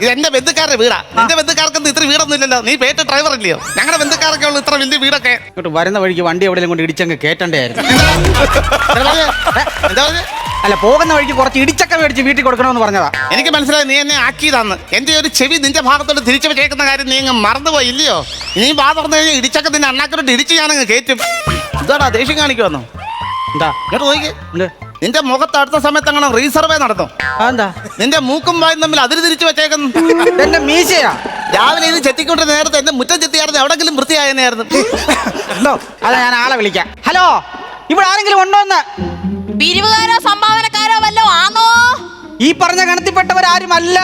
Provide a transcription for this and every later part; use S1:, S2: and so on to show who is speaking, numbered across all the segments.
S1: ഇത് എന്റെ ബന്ധുക്കാരുടെ വീടാ. എന്റെ ബന്ധുക്കാർക്ക് ഇത്ര വീടൊന്നും ഇല്ലല്ലോ നീ പേറ്റ ഡ്രൈവർ ഇല്ലയോ ഞങ്ങളുടെ ബന്ധുക്കാരൊക്കെ ഉള്ളു ഇത്ര വലിയ വീടൊക്കെ.
S2: ഇങ്ങോട്ട് വരുന്ന വഴിക്ക് വണ്ടി എവിടെയും കൊണ്ട് ഇടിച്ചങ്ങ് കേറ്റണ്ടായിരുന്നു
S1: എന്താ പറഞ്ഞേ?
S2: അല്ല പോകുന്ന വഴിക്ക് കുറച്ച് ഇടിച്ചക്ക മേടിച്ച് വീട്ടിൽ കൊടുക്കണമെന്ന് പറഞ്ഞതാ.
S1: എനിക്ക് മനസ്സിലായി നീ എന്നെ ആക്കിയതാന്ന്. എന്റെ ഒരു ചെവി നിന്റെ ഭാഗത്തോട്ട് തിരിച്ചു കേൾക്കുന്ന കാര്യം നീ അങ്ങ് മറന്നുപോയി ഇല്ലയോ നീ വാ തുറന്നു കഴിഞ്ഞാൽ ഇടിച്ചൊക്കെ നിന്നെ അണ്ണാക്കരോട്ട് ഇടിച്ച് ഞാനങ്ങ് കേറ്റും. ഇതാടാ ദേഷ്യം കാണിക്കുവന്നോ?
S2: എന്താ?
S1: ഇങ്ങോട്ട് നോക്കി നിന്റെ മുഖത്ത് അടുത്ത സമയത്ത് അങ്ങനെ റീസർവേ നടന്നു
S2: എന്താ
S1: നിന്റെ മൂക്കും വായും തമ്മിൽ അതിര് തിരിച്ചു വെച്ചേക്കുന്നു.
S2: എന്റെ മീശയാ.
S1: രാവിലെ ഇത് ചെത്തിക്കൊണ്ടിരുന്ന നേരത്തെ എന്റെ മുറ്റം ചെത്തിയായിരുന്നു എവിടെങ്കിലും വൃത്തിയായെന്നായിരുന്നു.
S2: ഉണ്ടോ അതാ ഞാൻ ആളെ വിളിക്കാം. ഹലോ ഇവിടെ ആരെങ്കിലും ഉണ്ടോ എന്ന്?
S3: പിരിവുകാരോ സംഭാവനക്കാരോ വല്ലോ ആണോ
S2: ഈ പറഞ്ഞ ഗണത്തിൽപ്പെട്ടവരാരുമല്ല.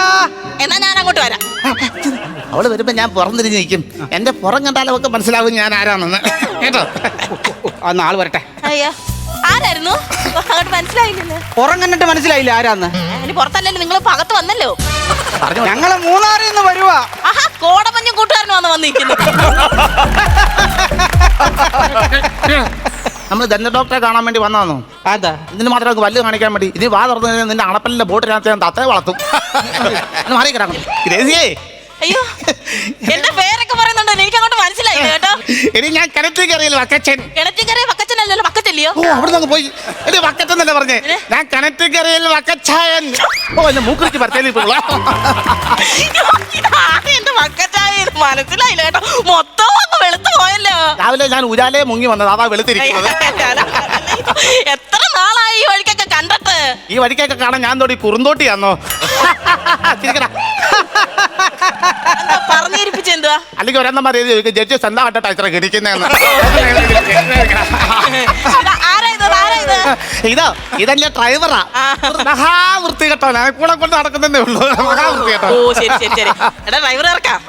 S3: എന്നാ ഞാൻ അങ്ങോട്ട് വരാം.
S1: അവൾ വരുമ്പോ ഞാൻ പുറംതിരിഞ്ഞ് നിൽക്കും. എന്റെ പുറം കണ്ടാലും ഒക്കെ മനസ്സിലാവും ഞാൻ ആരാണെന്ന്. കേട്ടോ?
S2: ആ, ആൾ വരട്ടെ.
S3: അയ്യോ. ആരായിരുന്നു? അങ്ങോട്ട് മനസ്സിലായില്ലല്ലോ
S2: പുറം കണ്ടിട്ട് മനസ്സിലായില്ല ആരാന്ന്.
S3: അതിന് പുറത്തല്ലല്ലോ നിങ്ങൾ പകത്ത് വന്നല്ലോ.
S2: ഞങ്ങൾ മൂന്നാറിൽ നിന്ന് വരുവാ.
S3: ആഹാ കോടമഞ്ഞ കൂട്ടുകാരനാണ് വന്ന് വന്നിരിക്കുന്നു
S1: നമ്മൾ ദന്ത ഡോക്ടറെ കാണാൻ വേണ്ടി വന്നതാണോ
S2: അതാ.
S1: ഇതിന് മാത്രം നമുക്ക് വല്ല് കാണിക്കാൻ വേണ്ടി. ഇനി വാ തുറന്നു കഴിഞ്ഞാൽ നിന്റെ അണപ്പല്ലിന്റെ ബോട്ടിനകത്ത് ഞാൻ തത്തേ വളർത്തും. ഒന്ന് മാറി കിടക്കണം. ഗ്രേസിയേ
S3: അയ്യോ എന്റെ പേരൊക്കെ പറയുന്നുണ്ടോ? എനിക്ക് അങ്ങോട്ട് മനസ്സിലായില്ല കേട്ടോ.
S1: ഇനി ഞാൻ കിണറ്റിൽ കയറിയില്ല വക്കച്ചൻ
S3: കിണറ്റിക്കറി വക്കറ്റല്ലയോ?
S1: ഓ അവിടെ നിന്ന് പോയി. എടി വക്കറ്റെന്നല്ലേ പറഞ്ഞേ? ഞാൻ വക്കച്ചായൻ. ഓ എന്നെ മൂക്കുറിച്ച് പരത്തേലി പോളാ
S3: ഇതാണ് എന്റെ വക്കച്ചായ മനസ്സിലായില്ല കേട്ടോ. മൊത്തം അങ്ങ് വെളുത്തു പോയല്ലോ.
S1: രാവിലെ ഞാൻ ഉരാലെ മുങ്ങി വന്നത്. അതാ വെളുത്തിരിക്കുന്നത്.
S3: എത്ര നാളായി ഈ വഴിക്കൊക്കെ കണ്ടിട്ട്?
S1: ഈ വഴിക്കൊക്കെ കാണാൻ ഞാൻ തോടി കുറുന്തോട്ടിയാന്നോ? ചിരിക്കടാ.
S3: എന്താ
S1: അല്ലെങ്കിൽ ഒരെണ്ണം മതി ജഡ്ജസ് എന്താ കണ്ടിട്ടാ ഇത്ര കിടിക്കുന്നതെന്ന്
S3: ഇതാ, ആരാ ഇത് ഇതല്ല ഇത്
S1: ഇതോ ഇതല്ലേ ഡ്രൈവറാ. മഹാവൃത്തി കേട്ടോ. ഞാൻ കൂടെ കൊണ്ട് നടക്കുന്നതേ ഉള്ളൂ. മഹാവൃത്തി കേട്ടോ.
S3: ഓ ശരി ശരി ശരി. എടാ ഡ്രൈവർ ഇറക്കാം.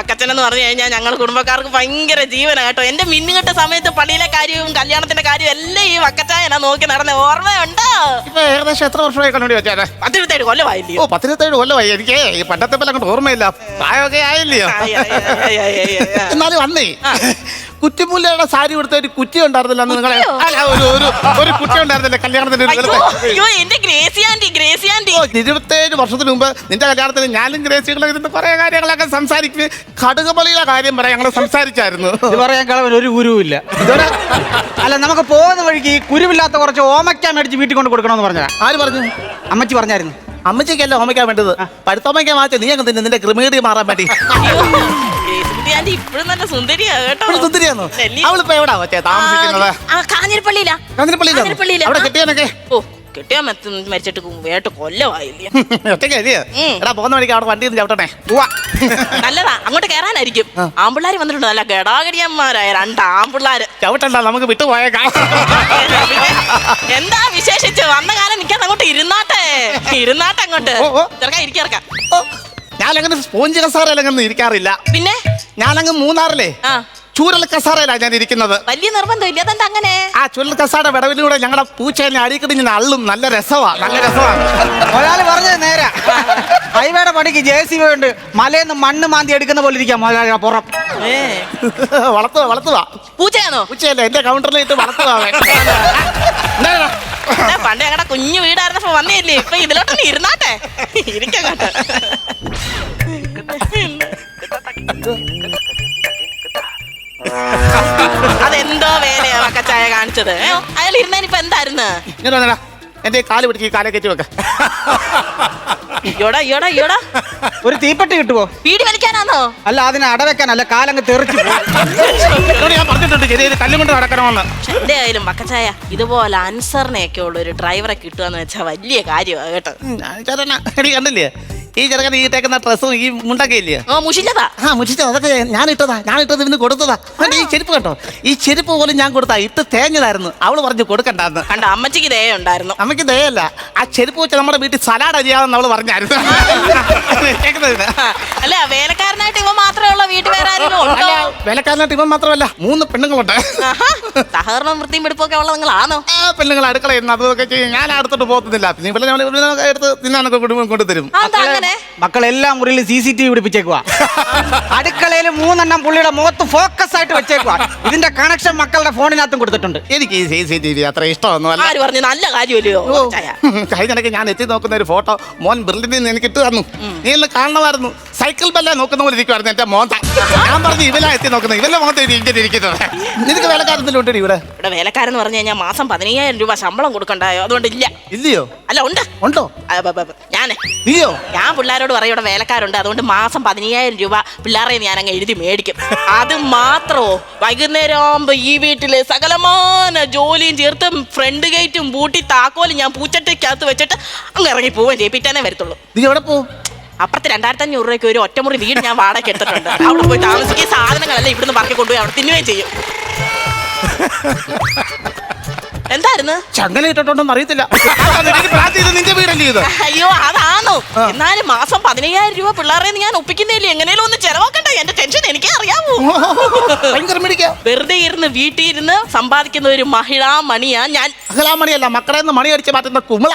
S3: അക്കച്ചൻ എന്ന് പറഞ്ഞു കഴിഞ്ഞാൽ ഞങ്ങൾ കുടുംബക്കാർക്ക് ഭയങ്കര ജീവനാണ് കേട്ടോ. എന്റെ മിന്നുകെട്ട സമയത്ത് പള്ളിയിലെ കാര്യവും കല്യാണത്തിന്റെ കാര്യവും എല്ലാം ഈ വക്കച്ചായനാ നോക്കി നടന്ന. ഓർമ്മയുണ്ടോ?
S1: ഇപ്പൊ ഏകദേശം എത്ര വർഷമായി കണ്ടുപിടി വെച്ചാലേ
S3: പത്തിരുപത്തേഴ് കൊല്ലമായില്ലേ
S1: ഓ പത്തിരുപത്തേഴ് കൊല്ലമായി. എനിക്ക് ഈ പണ്ടത്തെ പോലെ അങ്ങോട്ട് ഓർമ്മയില്ല. പ്രായമൊക്കെ ആയില്ലയോ?
S3: ആയി, ആയി, ആയി, ആയി, ആയി, ആയി.
S1: എന്നാലും വന്നേ കുറ്റിമുല്ലയുടെ സാരി കൊടുത്ത ഒരു കുറ്റി ഉണ്ടായിരുന്നില്ല നിങ്ങളെ അല്ല ഒരു ഒരു ഒരു കുറ്റി ഉണ്ടായിരുന്നില്ല കല്യാണത്തിന്റെ ഒരു
S3: അയ്യോ
S1: കാലത്ത്.
S3: അയ്യോ എന്റെ ഗ്രേസി ആന്റി ഗ്രേസി ആന്റി.
S1: ഓ, ഇരുപത്തേഴ് വർഷത്തിന് മുമ്പ് നിന്റെ കല്യാണത്തിന് ഞാനും ഗ്രേസികളും ഇരുന്ന് കുറെ കാര്യങ്ങളൊക്കെ സംസാരിക്കും കടുകുമലയുടെ കാര്യം പറയാം ഞങ്ങൾ സംസാരിച്ചായിരുന്നു.
S2: ഇത് പറയാൻ കളവൻ ഒരു ഗുരുവില്ല അല്ല നമുക്ക് പോകുന്ന വഴിക്ക് ഈ കുരുവില്ലാത്ത കുറച്ച് ഓമയ്ക്ക മേടിച്ച് വീട്ടിൽ കൊണ്ട് കൊടുക്കണമെന്ന് പറഞ്ഞതാ.
S1: ആര് പറഞ്ഞു?
S2: അമ്മച്ചി പറഞ്ഞായിരുന്നു.
S1: അമ്മച്ചിക്കല്ല ഓമയ്ക്കാൻ വേണ്ടത്? പഴുത്തോമയ്ക്കാൻ മാറ്റി നീ അങ്ങ് തന്നെ നിന്റെ ക്രിമീഡി മാറാൻ വേണ്ടി.
S3: ആന്റി ഇപ്പോഴും നല്ല സുന്ദരിയാ കേട്ടോ.
S1: അവൾ സുന്ദരിയാന്നോ?
S3: നെല്ലി-
S1: അവളിപ്പോ എവിടാ കൊച്ചേ താമസിക്കുന്നത്?
S3: ആ കാഞ്ഞിരപ്പള്ളിയിലാ.
S1: കാഞ്ഞിരപ്പള്ളിയിലാണോ?
S3: കാഞ്ഞിരപ്പള്ളിയിലാ.
S1: അവിടെ. കെട്ടിയാനൊക്കെ
S3: ഓ കെട്ടിയാ മത്ത മരിച്ചിട്ട് വേട്ട് കൊല്ലമായില്ലേ?
S1: ഒറ്റയ്ക്കല്ലേ
S3: ഉം.
S1: എടാ പോകുന്ന വഴിക്ക് അവിടെ വണ്ടി ചവിട്ടണേ.
S3: നല്ലതാ. അങ്ങോട്ട് കയറാനായിരിക്കും ആമ്പിള്ളാര് വന്നിട്ടുണ്ട്. നല്ല ഗടാഗടിയന്മാരായ രണ്ട് ആമ്പിള്ളാര്.
S1: ചവിട്ടണ്ട നമുക്ക് വിട്ടുപോയേക്കാം
S3: എന്താ വിശേഷിച്ച്? വന്ന കാലം നിൽക്കാൻ അങ്ങോട്ട് ഇരുന്നാട്ടെ. ഇരുന്നാട്ടെ അങ്ങോട്ട്.
S1: ഓ, ഓ.
S3: ചെറുക്ക ഇരിക്കിറക്കാം
S1: ഓ, ഞാനങ്ങനെ സ്പോഞ്ച് കസാരയിലങ്ങനെ ഇരിക്കാറില്ല.
S3: പിന്നെ?
S1: ഞാനങ്ങ് മൂന്നാറിലേ
S3: ആ.
S1: ചൂരൽ കസാറയിലാ ഞാൻ ഇരിക്കുന്നത്.
S3: വലിയ നിർബന്ധമില്ല അതെന്താ അങ്ങനെ?
S1: ആ ചൂരൽ കസാര വിടവിലൂടെ ഞങ്ങളുടെ പൂച്ചേനെ അടിക്കടി ഞാൻ അള്ളും. നല്ല രസമാ നല്ല രസമാ
S2: ഒരാൾ പറഞ്ഞത് നേരെ. ഹൈവേയുടെ പണിക്ക് ജെ സി ബി ഉണ്ട്. മലയെന്ന് മണ്ണ് മാന്തി എടുക്കുന്ന പോലെ ഇരിക്കാം മുതലാളിയുടെ പുറം.
S3: ഏ,
S1: വളർത്തുക വളർത്തുക
S3: പൂച്ചയാണോ
S1: പൂച്ചയല്ലേ എന്റെ കൗണ്ടറിലിട്ട് വളർത്തുക അവൻ.
S3: പണ്ട് ഞങ്ങളുടെ കുഞ്ഞു വീടായിരുന്നപ്പോ വന്നില്ലേ? ഇപ്പൊ ഇതിലോട്ടൊന്ന് ഇരുന്നാട്ടെ. ഇരിക്കങ്ങോട്ട് അതെന്തോ വേലയാ വക്കച്ചായ കാണിച്ചത്. അയാൾ ഇരുന്നതിനിപ്പോ എന്തായിരുന്നു.
S1: എന്റെ ഈ കാൽ പിടിച്ച് ഈ കാലെ കയറ്റി വെക്ക.
S3: യോടാ യോടാ യോടാ
S2: ഒരു തീപ്പെട്ടി കിട്ടുവോ?
S3: വീട് വലിക്കാനാണോ
S2: അല്ല അതിനെ അടവെക്കാനല്ല കാലങ്ങ് തെറിച്ചു.
S1: എന്നോട് ഞാൻ പറഞ്ഞിട്ടുണ്ട് കല്ലും കൊണ്ട് നടക്കണമെന്ന്.
S3: എന്റെ ആയാലും ഇതുപോലെ അൻസറിനെയൊക്കെ ഉള്ള ഒരു ഡ്രൈവറെ കിട്ടുക എന്ന് വെച്ചാൽ വലിയ കാര്യമാണ് കേട്ടോ
S1: ചേട്ടനാ എടി കണ്ടില്ലേ? ഈ ചെറുക്കൻ ഈ ഇട്ടേക്കുന്ന ഡ്രസ്സും ഈ മുണ്ടൊക്കെ ഇല്ലേ?
S3: ആ മുഷിഞ്ഞതാ.
S1: ആ മുഷിച്ചോ അതൊക്കെ ഞാൻ ഇട്ടതാ. ഞാൻ ഇട്ടത് ഇന്ന് കൊടുത്തതാ. കണ്ടോ, ഈ ചെരുപ്പ് കേട്ടോ ഈ ചെരുപ്പ് പോലും ഞാൻ കൊടുത്താ. ഇട്ട് തേഞ്ഞതായിരുന്നു. അവൾ പറഞ്ഞു കൊടുക്കണ്ടായിരുന്നു
S3: കണ്ട അമ്മച്ചിക്ക് ദയ ഉണ്ടായിരുന്നു.
S1: അമ്മയ്ക്ക് ദയല്ല ആ ചെരുപ്പ് വെച്ച് നമ്മുടെ വീട്ടിൽ സലാഡ് അരിയാമെന്ന് അവൾ പറഞ്ഞായിരുന്നു.
S3: അല്ല വേലക്കാരനായിട്ട് ഇവ മാത്രമേ ഉള്ള? വീട്ടിൽ വേറെ ആരെങ്കിലും ഉണ്ടോ?
S1: വേലക്കാരനായിട്ട് ഇവൻ മാത്രമല്ല മൂന്ന് പെണ്ണുങ്ങളുണ്ട്.
S3: ആഹാ, സഹകരണവും വൃത്തിയും പിടിപ്പൊക്കെ ഉള്ള നിങ്ങളാണോ
S1: ആ പെണ്ണുങ്ങൾ അടുക്കളയിൽ അതൊക്കെ ചെയ്യും. ഞാൻ അടുത്തോട്ട് പോകത്തില്ല. പിന്നെ ഇവിടെ ഞങ്ങൾ ഇവിടെ എടുത്ത് തിന്നാനൊക്കെ കൊണ്ടു കൊണ്ടുതരും.
S3: അതെന്താ അങ്ങനെ?
S2: മക്കളെല്ലാം മുറിയിൽ സി സി ടി വി പിടിപ്പിച്ചേക്കുവാ. അടുക്കളയിൽ മൂന്നെണ്ണം പുള്ളിയുടെ മുഖത്ത് ഫോക്കസ് ആയിട്ട് വെച്ചേക്കുക ഇതിന്റെ കണക്ഷൻ മക്കളുടെ ഫോണിനകത്തും കൊടുത്തിട്ടുണ്ട്.
S1: എനിക്ക് ഈ സി സി ടി വി അത്ര ഇഷ്ടമൊന്നും അല്ല.
S3: ആര് പറഞ്ഞു? നല്ല കാര്യമല്ലയോ? ചായ.
S1: കഴിഞ്ഞിടയ്ക്ക് ഞാൻ എത്തി നോക്കുന്ന ഒരു ഫോട്ടോ മോൻ ബെർലിനിൽ നിന്ന് എനിക്ക് ഇട്ട് തന്നു. നീ ഒന്ന് കാണണമായിരുന്നു. സൈക്കിൾ ബല്ല നോക്കുന്ന പോലെ ഇരിക്കുവായിരുന്നു എന്റെ മോന്ത ഞാൻ പറഞ്ഞു ഇവലാ എത്തി നോക്കുന്നത്. ഇവന്റെ മോന്ത ഇങ്ങനെ ഇരിക്കുന്നത്. നിനക്ക് വേലക്കാരത്തിലുണ്ട് ഇവിടെ.
S3: ഇവിടെ വേലക്കാരെന്ന് പറഞ്ഞു കഴിഞ്ഞാൽ മാസം പതിനയ്യായിരം രൂപ ശമ്പളം കൊടുക്കണ്ടായോ? അതുകൊണ്ട് ഇല്ല.
S1: ഇല്ലയോ?
S3: അല്ല ഉണ്ട്.
S1: ഉണ്ടോ.
S3: ഞാനേ.
S1: നീയോ?
S3: ഞാൻ പിള്ളേരോട് പറയും ഇവിടെ വേലക്കാരുണ്ട്. അതുകൊണ്ട് മാസം പതിനയ്യായിരം രൂപ പിള്ളേരെ ഞാൻ അങ്ങ് എഴുതി മേടിക്കും. അത് മാത്രമോ? വൈകുന്നേരം ആകുമ്പോ ഈ വീട്ടിൽ സകലമാന ജോലിയും ചേർത്ത് ഫ്രണ്ട് ഗേറ്റും പൂട്ടി താക്കോലും ഞാൻ പൂച്ചട്ടയ്ക്കകത്ത് വെച്ചിട്ട് അങ്ങ് ഇറങ്ങി പോവാൻ ചെയ്യും. പിറ്റേനെ വരത്തുള്ളൂ.
S1: നീ എവിടെ പോവും?
S3: അപ്പുറത്ത് രണ്ടായിരത്തി അഞ്ഞൂറ് രൂപയ്ക്ക് ഒരു ഒറ്റമുറി വീട് ഞാൻ വാടക എടുത്തിട്ടുണ്ട്. അവിടെ പോയി താമസിക്കുക സാധനങ്ങളെല്ലാം ഇവിടുന്ന് പറക്കി കൊണ്ടുപോയി അവിടെ തിന്നുകയും ചെയ്യും. എന്തായിരുന്നു?
S1: ചങ്ങല ഇട്ടിട്ടുണ്ടോന്ന് അറിയത്തില്ല. നിന്റെ വീടല്ലേ ഇത്?
S3: അയ്യോ അതാണോ? എന്നാലും മാസം പതിനയ്യായിരം രൂപ പിള്ളേരെ ഞാൻ ഒപ്പിക്കുന്നില്ല എങ്ങനെയാലും ഒന്ന് ചെലവാക്കണ്ടേ? എന്റെ ടെൻഷൻ എനിക്ക്
S1: അറിയാമോ
S3: വെറുതെ ഇരുന്ന് വീട്ടിൽ ഇരുന്ന് സമ്പാദിക്കുന്ന ഒരു മഹിളാ മണിയാ ഞാൻ.
S1: മണിയല്ല മക്കളെ നിന്ന് മണി അടിച്ച് മാറ്റുന്ന കുമിള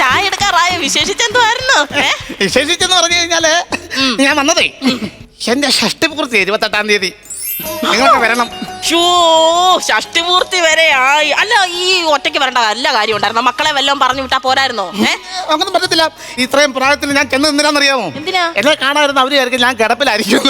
S3: ചായ എടുക്കാറായ? വിശേഷിച്ചെന്തുവായിരുന്നു?
S1: വിശേഷിച്ചെന്ന് പറഞ്ഞു കഴിഞ്ഞാൽ ഞാൻ വന്നതേ. എന്റെ ഷഷ്ടിപൂർത്തി ഇരുപത്തെട്ടാം തീയതി. നിങ്ങൾക്ക് വരണം.
S3: ഷോ ഷഷ്ടിപൂർത്തി വരെ ആയി. അല്ല ഈ ഒറ്റയ്ക്ക് വരേണ്ട നല്ല കാര്യം ഉണ്ടായിരുന്നു? മക്കളെ വല്ലതും പറഞ്ഞു വിട്ടാ പോരായിരുന്നോ? ഏ?
S1: അങ്ങനെ പറ്റത്തില്ല. ഇത്രയും പ്രായത്തിൽ ഞാൻ ചെന്ന് എന്തിനാണെന്നറിയാമോ
S3: എന്തിനാ?
S1: എന്നെ കാണാതിരുന്ന അവർ വിചാരിക്കും ഞാൻ കിടപ്പിലായിരിക്കും.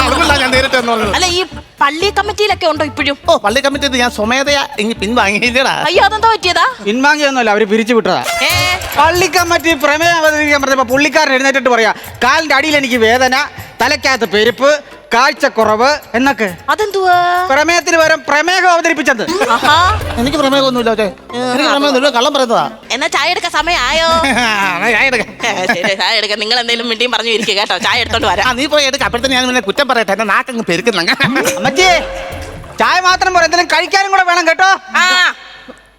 S1: അതുകൊണ്ടാണ് ഞാൻ നേരിട്ട് എന്ന് പറഞ്ഞത്
S3: അല്ല ഈ പള്ളി കമ്മിറ്റിയിലൊക്കെ ഉണ്ടോ ഇപ്പോഴും?
S1: ഓ പള്ളി കമ്മിറ്റി ഞാൻ സ്വമേധയാ ഇനി പിൻവാങ്ങിയില്ലടാ
S3: അയ്യോ അതെന്താ പറ്റിയതാ?
S2: പിൻവാങ്ങിയൊന്നുമല്ല അവർ പിരിച്ചു വിട്ടതാ.
S3: ഏ?
S2: പള്ളിക്കമ്മറ്റി പ്രമേയം അവതരിപ്പിക്കാൻ പറഞ്ഞപ്പോ പുള്ളിക്കാരൻ എഴുന്നേറ്റിട്ട് പറയാ കാലിന്റെ അടിയിൽ എനിക്ക് വേദന തലക്കകത്ത് പെരുപ്പ് കാഴ്ചക്കുറവ് എന്നൊക്കെ.
S3: അതെന്തുവാ?
S2: പ്രമേയത്തിന് പകരം പ്രമേഹം അവതരിപ്പിച്ചത്.
S3: ആഹാ.
S1: എനിക്ക് പ്രമേഹമൊന്നുമില്ല ഓക്കെ എനിക്ക് പ്രമേയമൊന്നുമില്ല കള്ളം പറയുന്നതാ.
S3: എന്നാ ചായ എടുക്കാൻ സമയമായോ?
S1: എന്നാ ഞാൻ എടുക്കാം.
S3: ഏ, ശരി ചായ എടുക്കാം. നിങ്ങൾ എന്തെങ്കിലും മിണ്ടിയും പറഞ്ഞു ഇരിക്കുക കേട്ടോ. ചായ എടുത്തോണ്ട്
S1: ആ
S3: വരാം
S1: നീ പോയി എടുക്ക. അപ്പോഴത്തെ ഞാൻ കുറ്റം പറയട്ടെ. എന്റെ നാക്കങ്ങ് പെരുക്കുന്ന
S2: അമ്മച്ചി ചായ മാത്രം പോരാ. എന്തെങ്കിലും കഴിക്കാനും കൂടെ വേണം കേട്ടോ.
S3: ആ.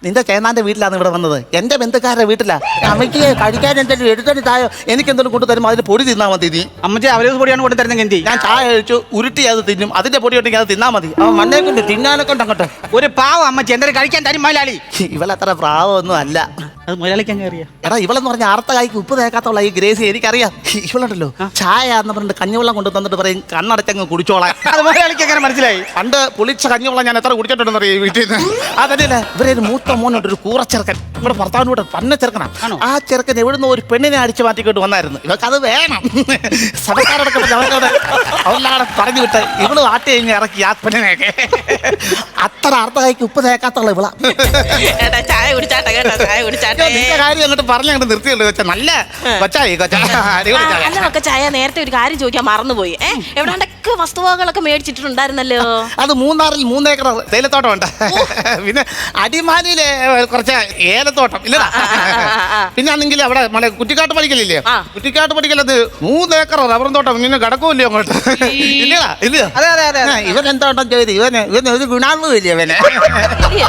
S1: നിന്റെ ചേന്നാന്റെ വീട്ടിലാണ് ഇവിടെ വന്നത്. എന്റെ ബന്ധുക്കാരുടെ വീട്ടിലാ. അമ്മയ്ക്ക് കഴിക്കാൻ എന്തെങ്കിലും എടുത്തിട്ട് തായോ എനിക്ക് എന്തെങ്കിലും കൊണ്ടു തരുമ്പോൾ അതിന്റെ പൊടി തിന്നാ മതി നീ.
S2: അമ്മച്ചി അവരെ പൊടിയാണ് കൊണ്ടു തരുന്നത് എന്തി
S1: ഞാൻ ചായ കഴിച്ചു ഉരുട്ടി അത് തിന്നും. അതിന്റെ പൊടി ഉണ്ടെങ്കിൽ അത് തിന്നാ മതി. അവൻ മണ്ണേ കൊണ്ട് തിന്നാനെ കൊണ്ട് അങ്ങോട്ട്
S2: ഒരു പാവം അമ്മച്ചി എന്തെങ്കിലും കഴിക്കാൻ തരും മലയാളി
S1: ഇവളത്ര പ്രാവൊന്നും അല്ല.
S2: അത് മുരളിക്കാൻ കയറിയാ അറിയാം.
S1: എടാ ഇവളെന്ന് പറഞ്ഞ ആർത്ത കായ്ക്ക് ഉപ്പ് തേക്കാത്തുള്ള ഈ ഗ്രേസി എനിക്കറിയാം. ഇവളുണ്ടല്ലോ. ചായ എന്ന് പറഞ്ഞിട്ട് കഞ്ഞിവെള്ളം കൊണ്ട് തന്നിട്ട് പറയും കണ്ണടച്ചങ്ങ് കുടിച്ചോളാം.
S2: അത് മുതലാളിക്ക് എങ്ങനെ മനസ്സിലായി.
S1: പണ്ട് പുളിച്ച കഞ്ഞിവെള്ളം ഞാൻ എത്ര കുടിച്ചിട്ടുണ്ടെന്ന് അറിയാം ഈ വീട്ടിൽ നിന്ന്? അതല്ലേ ഇവരെ ഒരു മൂത്ത മോനുണ്ട് ഒരു കൂറച്ചെറുക്കൻ. ഇവിടെ ഭർത്താവിനോട് പന്ന ചെറുക്കനാ? ആ ചെറുക്കൻ എവിടുന്ന് ഒരു പെണ്ണിനെ അടിച്ചു മാറ്റിക്കൊണ്ട് വന്നായിരുന്നു. ഇവർക്ക് അത് വേണം. സഭക്കാരോടൊക്കെ പറഞ്ഞ് അവരോട് പറഞ്ഞു വിട്ട് ഇവൾ ആട്ടി കഴിഞ്ഞ് ഇറക്കി ആ പെണ്ണിനെയൊക്കെ. അത്ര അർത്ഥ കായ്ക്ക് ഉപ്പ് തേക്കാത്തുള്ള ഇവളാ.
S3: ചായ കുടിച്ചാട്ടെ കേട്ടോ ചായ കുടിച്ചാട്ടെ.
S1: നിന്റെ കാര്യം അങ്ങോട്ട് പറഞ്ഞ് അങ്ങോട്ട് നിർത്തിയുള്ളൂ കൊച്ച. നല്ല കൊച്ചായി കൊച്ച അടിപൊളി
S3: ആ,
S1: ചായ.
S3: അല്ല ഒക്കെ ചായ നേരത്തെ ഒരു കാര്യം ചോദിക്കാൻ മറന്നുപോയി. ഏ എവിടാണ്ടൊക്കെ വസ്തുവകളൊക്കെ മേടിച്ചിട്ടുണ്ടായിരുന്നല്ലോ?
S1: അത് മൂന്നാറിൽ മൂന്നേക്കർ തേയിലത്തോട്ടം ഉണ്ട് പിന്നെ അടിമാലിയിലെ കുറച്ച് ഏലത്തോട്ടം. ഇല്ലടാ. പിന്നെ ആണെങ്കിൽ അവിടെ നമ്മളെ കുറ്റിക്കാട്ട് പഠിക്കലില്ലേ
S3: ആ.
S1: കുറ്റിക്കാട്ട് പഠിക്കലത് മൂന്നേക്കർ റബ്ബറും തോട്ടം. ഇങ്ങനെ കിടക്കൂല്ലേ അങ്ങോട്ട്. ഇല്ലടാ ഇല്ല.
S2: അതെ അതെ അതെ.
S1: ഇവൻ എന്താ ചോദിച്ചു ഇവന് ഇവന് ഒരു ഇല്ലേ ഇവന്?
S3: ഇല്ലയോ?